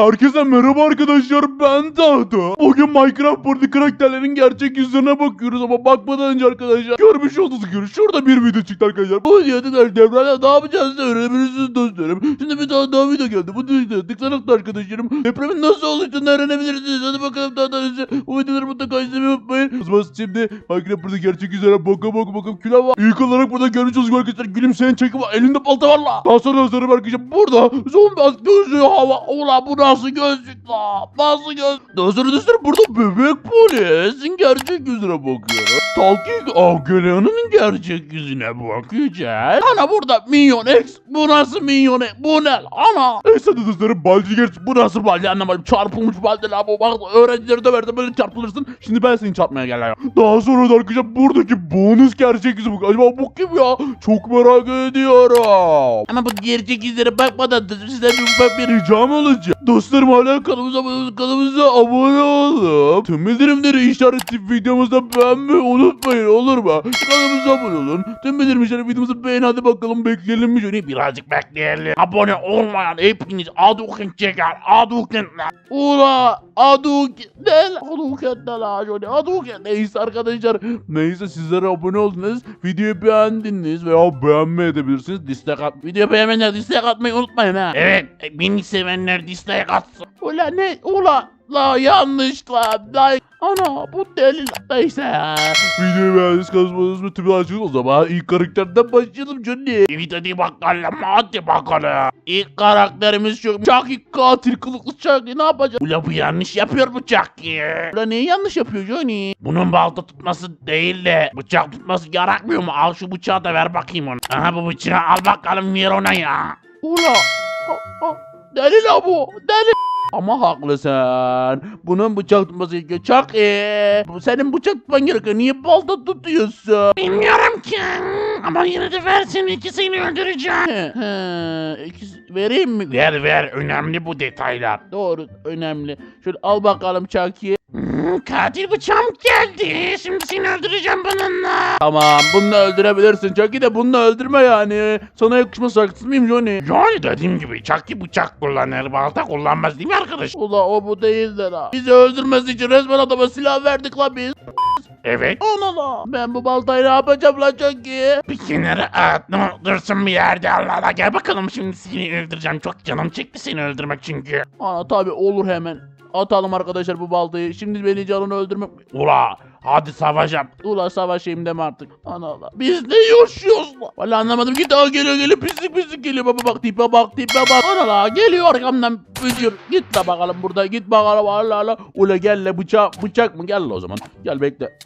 Herkese merhaba arkadaşlar ben Tahta. Bugün Minecraft Party karakterlerin gerçek yüzlerine bakıyoruz ama bakmadan önce arkadaşlar görmüş olduğunuz gibi şurada bir video çıktı arkadaşlar. Bu videoda da depremde ne yapacağız da öğrenebilirsiniz dostlarım. Şimdi bir tane daha video geldi. Bu videoda tıklarak arkadaşlarım depremin nasıl oluştuğunu öğrenebilirsiniz. Hadi bakalım daha da önce bu videoları mutlaka izlemeyi unutmayın. O zaman şimdi Minecraft Party gerçek yüzlerine bakın bakın bakın külah var. İlk olarak burada görmüş olduğunuz gibi arkadaşlar gülümseyen çeki var. Elinde balta var la. Daha sonra dostlarım arkadaşlar burada zombi gözlüğü hava. Ulan bu nasıl gözlük la? Nasıl göz? Dostlarım dostlarım burada bebek polisin gerçek yüzüne bakıyorum. Talking Augelian'ın gerçek yüzüne bakacağız. Ana burada Minyon X. Bu nasıl Minyon X? Bu ne? Ana. Neyse dostlarım balcı geç. Bu nasıl balcı anlamadım. Çarpılmış balcı la bu. Bak öğrencileri de verdi böyle çarpılırsın. Şimdi ben seni çarpmaya geliyorum. Daha sonra da arkadaşlar buradaki bonus gerçek yüzü bu. Acaba bu kim ya? Çok merak ediyorum. Ama bu gerçek yüzlere bakmadan da size bir ufak bir ricam olacak. Dostlarım hala kanalımıza kanalımıza abone olup tüm bildirimleri işaretleyip videomuzda beğenmeyi unutmayın olur mu? Kanalımıza abone olun. Tüm bildirim işareti videomuzu beğen hadi bakalım bekleyelim mi Johnny? Birazcık bekleyelim. Abone olmayan hepiniz Aduken çeker. Aduken. Ula Aduken. Aduken ne la Johnny? Aduken. Neyse arkadaşlar. Neyse sizlere abone oldunuz. Videoyu beğendiniz veya beğenme edebilirsiniz. Dislike at. Video beğenmeyenler dislike atmayı unutmayın ha. Evet. Beni sevenler dislike atsın. Ula ne? Ula. La yanlış la. la. Ana bu deli. Neyse ya. Videoyu beğendiniz kazmadınız mı? Tümü açın o zaman. ilk karakterden başlayalım Johnny. Evet hadi bakalım hadi bakalım. İlk karakterimiz şu Chucky katil kılıklı Chucky ne yapacak? Ula bu yanlış yapıyor bu Chucky. Ula neyi yanlış yapıyor Johnny? Bunun balta tutması değil de bıçak tutması yarakmıyor mu? Al şu bıçağı da ver bakayım onu. Aha bu bıçağı al bakalım ver ona ya. Ula. Deli la bu. Deli. Ama haklısın. Bunun bıçak tutması gerekiyor. Çok iyi. Senin bıçak tutman gerekiyor. Niye balta tutuyorsun? Bilmiyorum ki. Ama yine de versin ikisini öldüreceğim. He, ikisi, vereyim mi? Ver ver. Önemli bu detaylar. Doğru. Önemli. Şöyle al bakalım Chucky. katil bıçağım geldi. Şimdi seni öldüreceğim bununla. Tamam bunu öldürebilirsin. Chucky de bunu öldürme yani. Sana yakışmaz haksız mıyım Johnny? Yani dediğim gibi Chucky bıçak kullanır, balta kullanmaz değil mi arkadaş? Ula o bu değildir ha. Bizi öldürmesi için resmen adama silah verdik la biz. Evet. Ana la. Ben bu baltayı ne yapacağım la Chucky? Bir kenara at, ne dursun bir yerde Allah Allah. Gel bakalım şimdi seni öldüreceğim. Çok canım çekti seni öldürmek çünkü. Ana tabi olur hemen. Atalım arkadaşlar bu baltayı. Şimdi beni canını öldürmek... Ula hadi savaşalım. Ula savaşayım deme artık. Ana Allah. Biz ne yaşıyoruz la? Valla anlamadım ki daha geliyor geliyor pislik pislik geliyor. Baba bak tipe bak tipe bak. Ana la geliyor arkamdan büyüyor. Git la bakalım burada git bakalım Allah Allah. Ula gel la bıçak bıçak mı? Gel la o zaman. Gel bekle.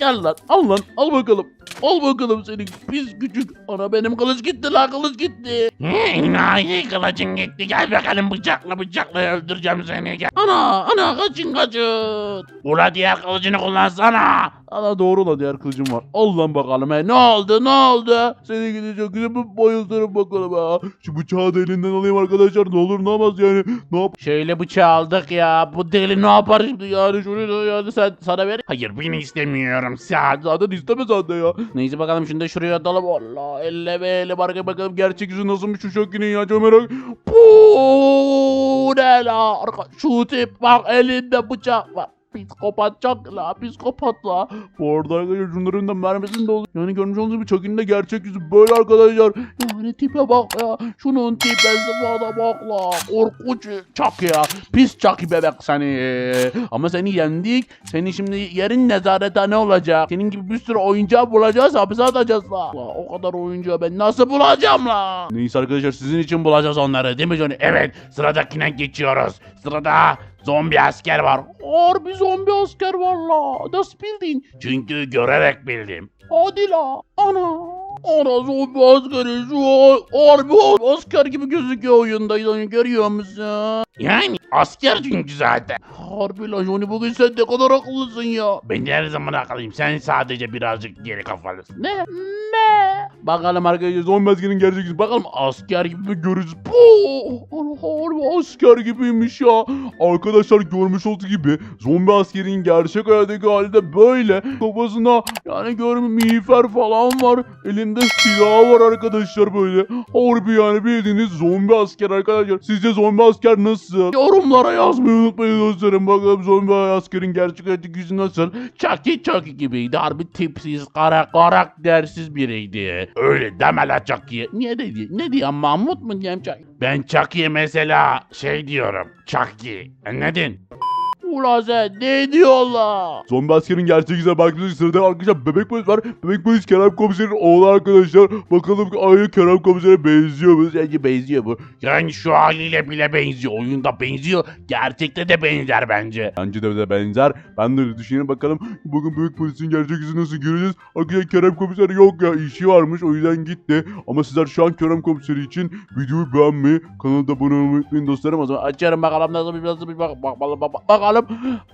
Gel lan al lan al bakalım. Al bakalım senin pis küçük. Ana benim kılıç gitti la kılıç gitti. İnayi kılıcın gitti. Gel bakalım bıçakla bıçakla öldüreceğim seni. Gel. Ana ana kaçın kaçın. Ula diğer kılıcını kullansana. Ana doğru la diğer kılıcım var. Al lan bakalım he. Ne oldu ne oldu? Seni gidecek güzel bir bayıltırım bakalım ha. Şu bıçağı da elinden alayım arkadaşlar. Ne olur ne olmaz yani. Ne yap? Şöyle bıçağı aldık ya. Bu deli ne yapar şimdi yani şunu yani sen sana ver. Hayır beni istemiyorum. Ya zaten isteme zaten ya. Neyse bakalım da şuraya atalım. Allah elle be elle barka bakalım gerçek yüzü nasılmış şu şokinin ya çok merak. Bu ne la? Şu tip bak elinde bıçak var. Psikopat çok la psikopat la. Bu arada arkadaşlar şunların da mermisini de oluyor. Yani görmüş olduğunuz gibi Chucky'nin de gerçek yüzü böyle arkadaşlar. Yani tipe bak ya. Şunun tipesi bana bak la. Korkunç Chucky ya. Pis Chucky bebek seni. Ama seni yendik. Seni şimdi yerin nezarethane olacak. Senin gibi bir sürü oyuncağı bulacağız hapise atacağız la. la. O kadar oyuncağı ben nasıl bulacağım la? Neyse arkadaşlar sizin için bulacağız onları değil mi Johnny? Evet sıradakine geçiyoruz. Sırada zombi asker var. Harbi zombi asker var la. Nasıl bildin? Çünkü görerek bildim. Hadi la. Ana. Ana zombi askeri şu an harbi asker gibi gözüküyor oyunda. Yani görüyor musun? Yani asker çünkü zaten. Harbi la Johnny bugün sen ne kadar akıllısın ya. Ben her zaman akıllıyım. Sen sadece birazcık geri kafalısın. Ne? Ne? Bakalım arkadaşlar zombi askerin gerçek yüzü. Bakalım asker gibi görürüz? Bu harbi asker gibiymiş ya. Arkadaşlar görmüş olduğu gibi zombi askerin gerçek hayattaki hali de böyle. Kafasında yani görmüş miğfer falan var. Elinde elinde silahı var arkadaşlar böyle. Harbi yani bildiğiniz zombi asker arkadaşlar. Sizce zombi asker nasıl? Yorumlara yazmayı unutmayın dostlarım. Bakalım zombi askerin gerçek hayatı yüzü nasıl? Chucky Chucky gibiydi. Harbi tipsiz, kara, karaktersiz biriydi. Öyle deme la Chucky'ye. Niye dedi? Ne diyor? Mahmut mu diyeyim Chucky? Ben Chucky'ye mesela şey diyorum. Chucky. Anladın? Ulan sen ne diyorlar? Zombi askerin gerçek yüzüne baktığınız sırada arkadaşlar bebek polis var. Bebek polis Kerem komiserin oğlu arkadaşlar. Bakalım aynı Kerem komisere benziyor mu? Sence benziyor mu? Yani şu haliyle bile benziyor. Oyunda benziyor. Gerçekte de benzer bence. Bence de bize benzer. Ben de düşünüyorum. Bakalım bugün büyük polisin gerçek yüzünü nasıl göreceğiz. Arkadaşlar Kerem komiser yok ya işi varmış o yüzden gitti. Ama sizler şu an Kerem komiseri için videoyu beğenmeyi, kanalda abone olmayı unutmayın dostlarım. O zaman açarım bakalım nasıl bir nasıl bir bak, bak, bak, bak- bakalım.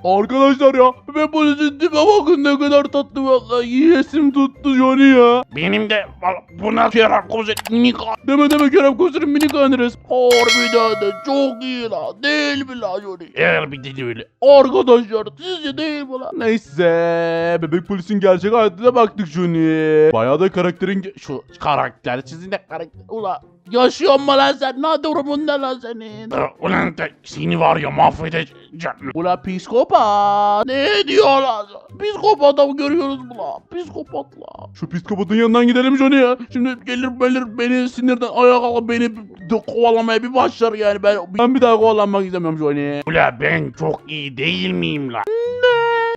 Arkadaşlar ya ben polisin tipe bakın ne kadar tatlı vallahi yiyesim tuttu Johnny ya. Benim de buna Kerem Komiser minik Deme deme Kerem komiserin minik anırız. Harbiden de çok iyi la değil mi la Johnny? eğer bir dedi öyle. Arkadaşlar sizce değil mi lan? Neyse bebek polisin gerçek hayatına baktık Johnny. Bayağı da karakterin Şu karakter sizin de karakter. Ula yaşıyor mu lan sen? Ne durumunda lan senin? Ee, Ulan da seni var ya mahvedeceğim. Ula psikopat. Ne diyorlar? Psikopat adam görüyoruz mu la? Psikopatla. Şu psikopatın yanından gidelim Johnny ya. Şimdi gelir gelir beni sinirden ayağa kalkıp beni de kovalamaya bir başlar yani. Ben, ben bir daha kovalanmak istemiyorum Johnny. Ula ben çok iyi değil miyim lan?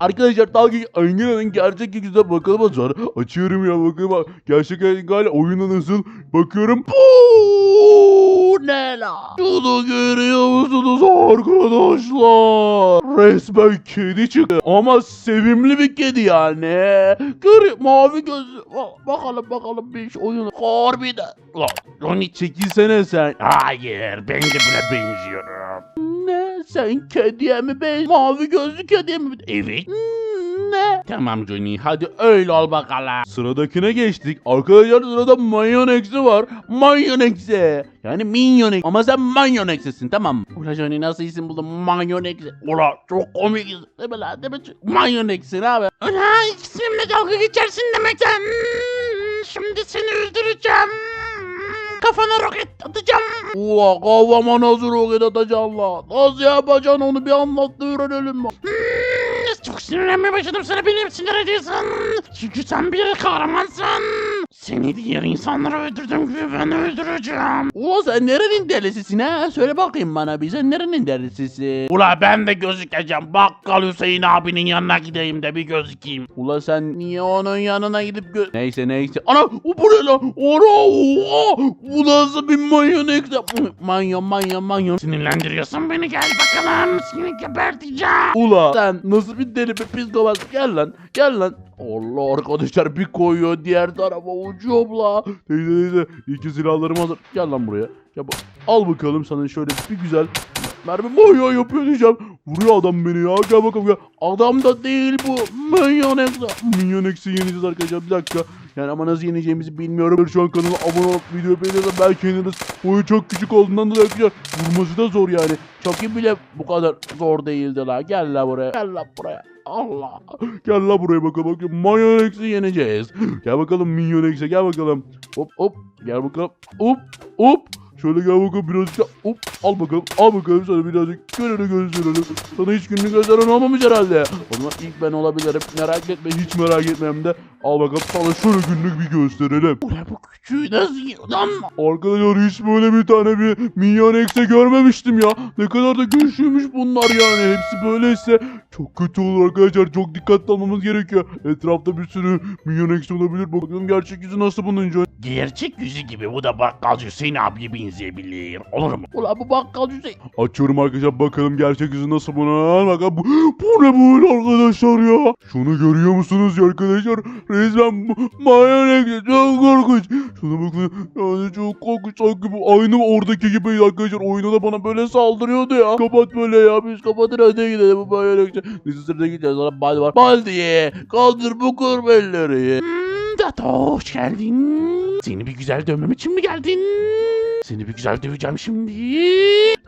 Arkadaşlar dalga Engina'nın gerçek yüzüne bakalım zaman. Açıyorum ya bakalım. Gerçek hala oyunda nasıl? Bakıyorum. Bu ne la? Şunu görüyor musunuz arkadaşlar? Resmen kedi çıktı. Ama sevimli bir kedi yani. Görüyor mavi. Ba- Bakalım bakalım bir iş oyunu. Harbiden. Ulan Johnny çekilsene sen. hayır ben de buna benziyorum. Sen kediye mi ben? Mavi gözlü kediye mi? Evet. Hmm, Ne? Tamam Johnny hadi öyle ol bakalım. Sıradakine geçtik. Arkadaşlar sırada mayonex'i var. Mayonex'i. Yani minyonex. Ama sen mayonex'sin tamam mı? Ulan Johnny nasıl isim buldun? Mayonex'i. Ulan çok komik isim. Değil mi lan? Değil mi? Mayonex'in abi. Ulan isimle dalga geçersin demek sen. Hmm, Şimdi seni öldüreceğim. Kafana roket atacağım. Ulan kafama nasıl roket atacaksın lan? Nasıl yapacaksın onu bir anlat da öğrenelim? Hmm, Çok sinirlenmeye başladım sana beni sinir ediyorsun. Çünkü sen bir kahramansın. Seni diğer insanları öldürdüğüm gibi ben öldüreceğim. Ulan sen nerenin delisisin ha? Söyle bakayım bana bir sen nerenin delisisin? Ula ben de gözükeceğim. Bakkal Hüseyin abinin yanına gideyim de bir gözükeyim. Ula sen niye onun yanına gidip gö... Neyse neyse. Ana bu ne lan? Ana oha! Bu nasıl bir mayonez? Manyo manyo manyo. Sinirlendiriyorsun beni gel bakalım. Seni geberteceğim. Ula sen nasıl bir deli bir psikopat? Gel lan gel lan. Allah arkadaşlar bir koyuyor diğer tarafa uçuyor la. Neyse neyse iki silahlarım hazır. Gel lan buraya. Bak. Al bakalım sana şöyle bir güzel mermi manyo yapıyor diyeceğim. Vuruyor adam beni ya. Gel bakalım gel. Adam da değil bu. Mayonez. Minyonex'i yeneceğiz arkadaşlar. Bir dakika. Yani ama nasıl yeneceğimizi bilmiyorum. Şu an kanala abone olup video beğenirsem belki yeniriz. Boyu çok küçük olduğundan dolayı arkadaşlar vurması da zor yani. Chucky bile bu kadar zor değildi la. Gel la buraya. Gel la buraya. Allah. Gel la buraya bakalım. bakalım. Mayonex'i yeneceğiz. Gel bakalım Minyonex'e gel bakalım. Hop hop. Gel bakalım. Hop hop. Şöyle gel bakalım birazcık da hop al bakalım al bakalım sana birazcık gününü gösterelim. Sana hiç gününü gösteren olmamış herhalde. O zaman ilk ben olabilirim merak etme hiç merak etme hem de al bakalım sana şöyle günlük bir gösterelim. Ula bu küçüğü nasıl yiyor lan? Arkadaşlar hiç böyle bir tane bir minyon ekse görmemiştim ya. Ne kadar da güçlüymüş bunlar yani. Hepsi böyleyse çok kötü olur arkadaşlar. Çok dikkatli olmamız gerekiyor. Etrafta bir sürü minyon eksi olabilir. Bakalım gerçek yüzü nasıl bunun? Gerçek yüzü gibi bu da bakkal Hüseyin abiye benzeyebilir. Olur mu? Ulan bu bakkal Hüseyin. Açıyorum arkadaşlar bakalım gerçek yüzü nasıl buna. Bakalım bu, bu ne böyle arkadaşlar ya. Şunu görüyor musunuz ya arkadaşlar? Resmen mayonez çok korkunç. Şuna bakın yani çok korkunç. Sanki bu aynı oradaki gibi arkadaşlar. Oyunda da bana böyle saldırıyordu ya. Kapat böyle ya. Biz kapatın hadi gidelim bu mayonez. Neyse sırada gideceğiz. Sonra Baldi var. Baldi kaldır bu kurbelleri. Hmm, Dato hoş geldin. Seni bir güzel dövmem için mi geldin? Seni bir güzel döveceğim şimdi.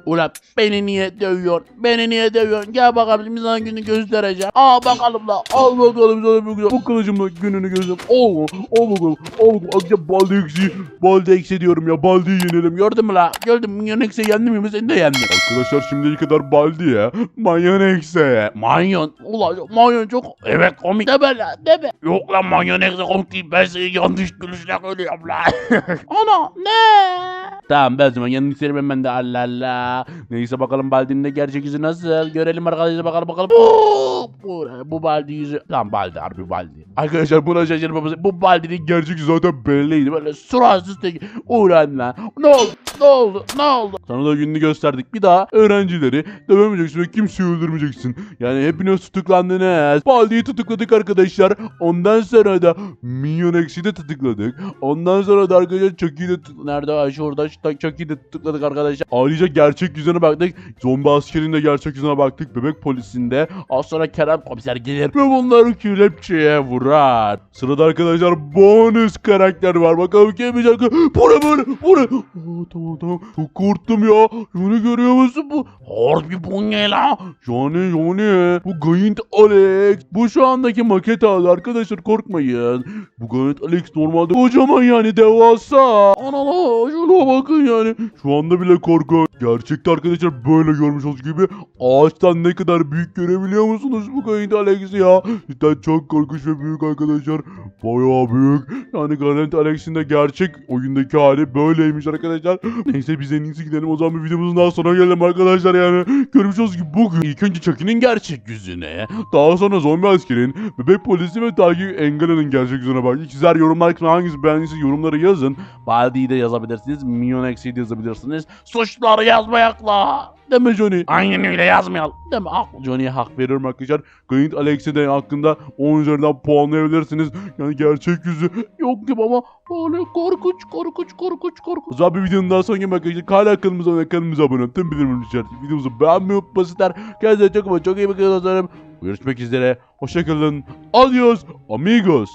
Ulan beni niye dövüyorsun? Beni niye dövüyorsun? Gel bakalım şimdi sana günü göstereceğim. Aa bakalım la. Al bakalım sana bir güzel. Bu kılıcımla gününü gözüm. Al al bakalım. Al bakalım. Akşam balde eksi. Balde eksi diyorum ya. Baldeyi yenelim. Gördün mü la? Gördün mü? Yanekse yendim mi? Seni de yendim. Arkadaşlar şimdiye kadar baldi ya. Mayonekse. Manyon. Ulan manyon çok evet komik. Deme la deme. Yok lan mayonezle komik değil. Ben seni yanlış gülüşle görüyorum la. Ana ne? Tamam ben o zaman yanlış söylemem ben de Allah Allah. Neyse bakalım Baldi'nin de gerçek yüzü nasıl? Görelim arkadaşlar bakalım bakalım. Bu, bu, bu Baldi yüzü. Lan Baldi harbi Baldi. Arkadaşlar buna şaşırmamız. Bu Baldi'nin gerçek yüzü zaten belliydi. Böyle suratsız tek. Uğran lan. Ne oldu? Ne oldu? Ne oldu? Sana da gününü gösterdik. Bir daha öğrencileri dövemeyeceksin ve kimseyi öldürmeyeceksin. Yani hepiniz tutuklandınız. Baldi'yi tutukladık arkadaşlar. Ondan sonra da Minyon X'i de tutukladık. Ondan sonra da arkadaşlar Chucky'yi de tut- Nerede? Ay şurada şu Chucky'yi de tutukladık arkadaşlar. Ayrıca gerçek yüzüne baktık. Zombi askerinin de gerçek yüzüne baktık. Bebek polisinde. Az sonra Kerem komiser gelir. Ve bunları kelepçeye vurar. Sırada arkadaşlar bonus karakter var. Bakalım kim yapacak? Bu ne böyle? Bu? Aa, tamam tamam. Çok korktum ya. Bunu görüyor musun bu? Harbi bu ne la? Yani yani bu Gayint Alex. Bu şu andaki maket hali arkadaşlar korkmayın. Bu Gayint Alex normalde kocaman yani devasa. Anala şuna bakın yani. Şu anda bile korkunç. Gerçekte arkadaşlar böyle görmüş olduğunuz gibi ağaçtan ne kadar büyük görebiliyor musunuz bu Gayint Alex'i ya? Cidden çok korkunç ve büyük arkadaşlar. Bayağı büyük. Yani Gayint Alex'in de gerçek oyundaki hali böyleymiş arkadaşlar. Neyse biz en iyisi gidelim o zaman bir videomuzun daha sonuna gelelim arkadaşlar yani. Görmüş olduğunuz gibi bugün ilk önce Chucky'nin gerçek yüzüne, daha sonra zombi askerin, bebek polisi ve takip Engela'nın gerçek yüzüne bak. Sizler yorumlar kısmına hangisi beğendiyseniz yorumlara yazın. Baldi'yi de yazabilirsiniz. Minyon X'i de yazabilirsiniz. Suçları yazmayakla. Deme Johnny. Aynen öyle yazmayalım. Mi? Hak- Johnny'ye hak veriyorum arkadaşlar. Gayet Alex'e de hakkında 10 üzerinden puanlayabilirsiniz. Yani gerçek yüzü yok gibi ama böyle korkunç korkunç korkunç korkunç. O zaman bir videonun daha gelmek arkadaşlar. Hala kanalımıza ve kanalımıza abone olun. Tüm bildirimleri işareti. Videomuzu beğenmeyi unutmasınlar. Kendinize çok ama çok iyi bakın. dostlarım. Görüşmek üzere. Hoşçakalın. Adios amigos.